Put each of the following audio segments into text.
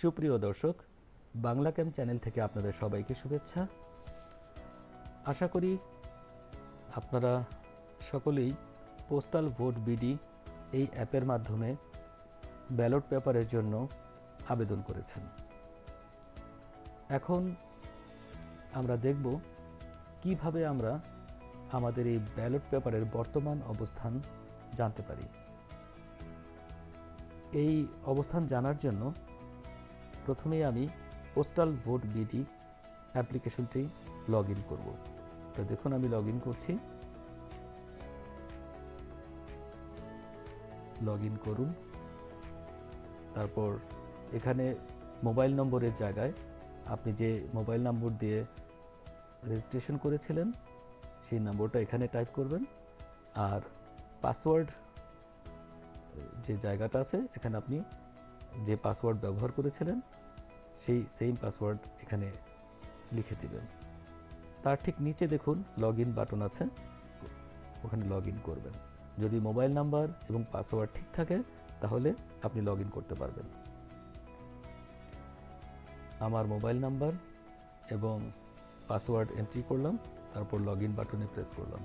সুপ্রিয় দর্শক Bangla camp channel থেকে আপনাদের সবাইকে শুভেচ্ছা। আশা করি আপনারা সকলেই পোস্টাল ভোট বিডি এই অ্যাপের মাধ্যমে ব্যালট পেপারের জন্য আবেদন করেছেন। এখন আমরা দেখব কীভাবে আমরা আমাদের এই ব্যালট পেপারের বর্তমান অবস্থান জানতে পারি। এই অবস্থান জানার জন্য প্রথমেই আমি পোস্টাল ভোট বিডি অ্যাপ্লিকেশনটি লগ ইন করব। তো দেখুন, আমি লগ ইন করছি। লগ ইন করুন। তারপর এখানে মোবাইল নম্বরের জায়গায় আপনি যে মোবাইল নম্বর দিয়ে রেজিস্ট্রেশন করেছিলেন, সেই নম্বরটা এখানে টাইপ করবেন। আর পাসওয়ার্ড যে জায়গাটা আছে, এখানে আপনি যে পাসওয়ার্ড ব্যবহার করেছিলেন সেই সেম পাসওয়ার্ড এখানে লিখে দিবেন। তার ঠিক নিচে দেখুন লগ ইন বাটন আছে। ওখানে লগ ইন করবেন। যদি মোবাইল নাম্বার এবং পাসওয়ার্ড ঠিক থাকে, তাহলে আপনি লগ ইন করতে পারবেন। আমার মোবাইল নাম্বার এবং পাসওয়ার্ড এন্ট্রি করলাম, তারপর লগ ইন বাটনে প্রেস করলাম।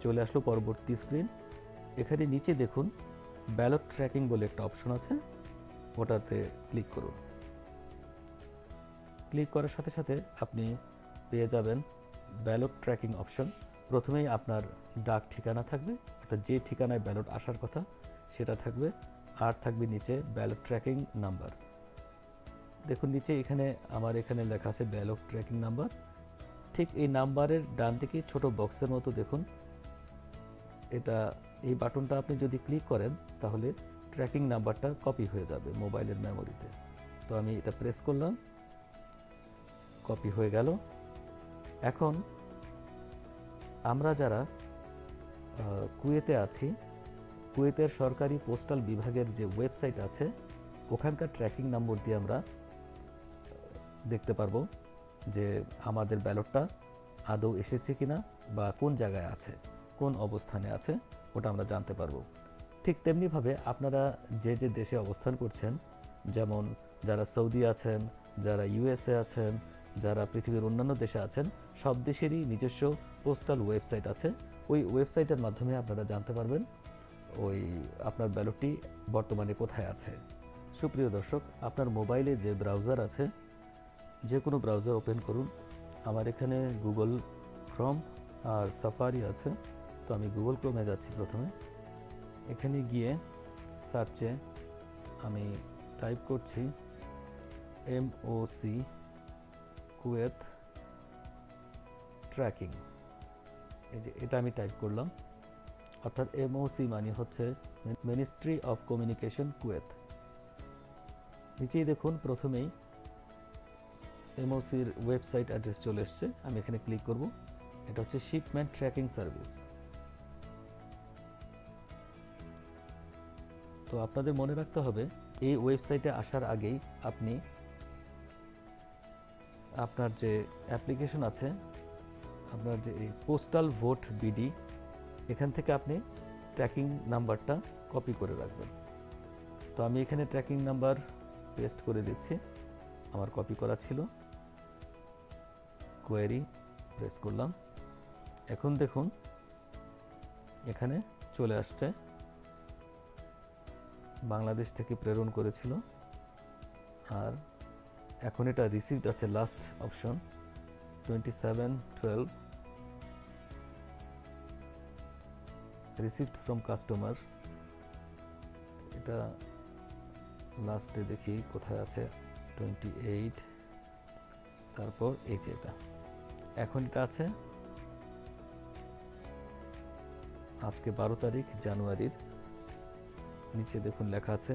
চলে আসলো পরবর্তী স্ক্রিন এখানে নিচে দেখুন ব্যালট ট্র্যাকিং বলে একটা অপশন আছে। ওটাতে ক্লিক করুন। ক্লিক করার সাথে সাথে আপনি পেয়ে যাবেন ব্যালট ট্র্যাকিং অপশন। প্রথমেই আপনার ডাক ঠিকানা থাকবে, অর্থাৎ যে ঠিকানায় ব্যালট আসার কথা সেটা থাকবে, আর থাকবে নিচে ব্যালট ট্র্যাকিং নাম্বার। দেখুন, নিচে এখানে আমার এখানে লেখা আছে ব্যালট ট্র্যাকিং নাম্বার। ঠিক এই নাম্বারের ডান দিকে ছোট বক্সের মতো দেখুন। এটা, এই বাটনটা আপনি যদি ক্লিক করেন, তাহলে ট্র্যাকিং নাম্বারটা কপি হয়ে যাবে মোবাইলের মেমোরিতে তো আমি এটা প্রেস করলাম কপি হয়ে গেল। এখন আমরা যারা কুয়েতে আছি, কুয়েতের সরকারি পোস্টাল বিভাগের যে ওয়েবসাইট আছে, ওখানকার ট্র্যাকিং নম্বর দিয়ে আমরা দেখতে পারব যে আমাদের ব্যালটটা আদৌ এসেছে কিনা বা কোন জায়গায় আছে, কোন অবস্থানে আছে, ওটা আমরা জানতে পারব। ঠিক তেমনিভাবে আপনারা যে যে দেশে অবস্থান করছেন, যেমন যারা সৌদি আছেন, যারা ইউএসএ আছেন, যারা পৃথিবীর অন্যান্য দেশে আছেন, সব দেশেরই নিজস্ব পোস্টাল ওয়েবসাইট আছে। ওই ওয়েবসাইটের মাধ্যমে আপনারা জানতে পারবেন ওই আপনার ব্যালটটি বর্তমানে কোথায় আছে। সুপ্রিয় দর্শক, আপনার মোবাইলে যে ব্রাউজার আছে, যে কোনো ব্রাউজার ওপেন করুন। আমার এখানে গুগল ক্রম আর সাফারি আছে। তো আমি গুগল ক্রমে যাচ্ছি প্রথমে। এখানে গিয়ে সার্চে আমি টাইপ করছি M O C Kuwait tracking. এই যে এটা আমি টাইপ করলাম। অর্থাৎ এমওসি মানে হচ্ছে মিনিস্ট্রি অফ কমিউনিকেশন কুয়েত। নিচেই দেখুন, প্রথমেই এমওসির ওয়েবসাইট অ্যাড্রেস চলে এসছে। আমি এখানে ক্লিক করব। এটা হচ্ছে শিপমেন্ট ট্র্যাকিং সার্ভিস। তো আপনাদের মনে রাখতে হবে, এই ওয়েবসাইটে আসার আগেই আপনি আপনার যে অ্যাপ্লিকেশন আছে, আপনার যে পোস্টাল ভোট বিডি এখান থেকে আপনি ট্র্যাকিং নাম্বারটা কপি করে রাখবেন। তো আমি এখানে ট্র্যাকিং নাম্বার পেস্ট করে দিচ্ছি, আমার কপি করা ছিল। কোয়েরি প্রেস করলাম। এখন দেখুন, এখানে চলে আসছে বাংলাদেশ থেকে প্রেরণ করেছিল। আর এখন এটা রিসিভড আছে last option twenty seven twelve received from customer এটা লাস্টে দেখি কোথায় আছে টোয়েন্টি এইট তারপর এই যে এটা। এখন এটা আছে আজকে বারো তারিখ জানুয়ারির। নিচে দেখুন লেখা আছে,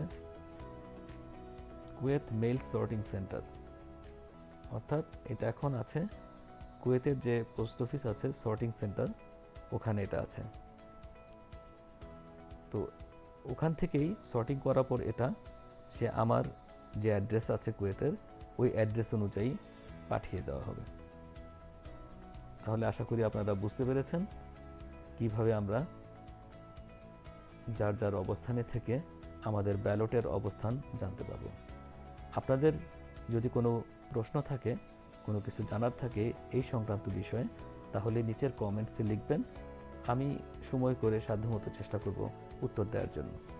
কুয়েত মেল সর্টিং সেন্টার। অর্থাৎ এটা এখন আছে, কুয়েতের যে পোস্ট অফিস আছে, সর্টিং সেন্টার, ওখানে এটা আছে। তো ওখান থেকেই সর্টিং করার পর এটা, সে আমার যে অ্যাড্রেস আছে কুয়েতের, ওই অ্যাড্রেস অনুযায়ী পাঠিয়ে দেওয়া হবে। তাহলে আশা করি আপনারা বুঝতে পেরেছেন কীভাবে আমরা যার যার অবস্থানে থেকে আমাদের ব্যালটের অবস্থান জানতে পারব। আপনাদের যদি কোনো প্রশ্ন থাকে, কোনো কিছু জানার থাকে এই সংক্রান্ত বিষয়ে, তাহলে নিচের কমেন্টসে লিখবেন। আমি সময় করে সাধ্যমতো চেষ্টা করব উত্তর দেওয়ার জন্য।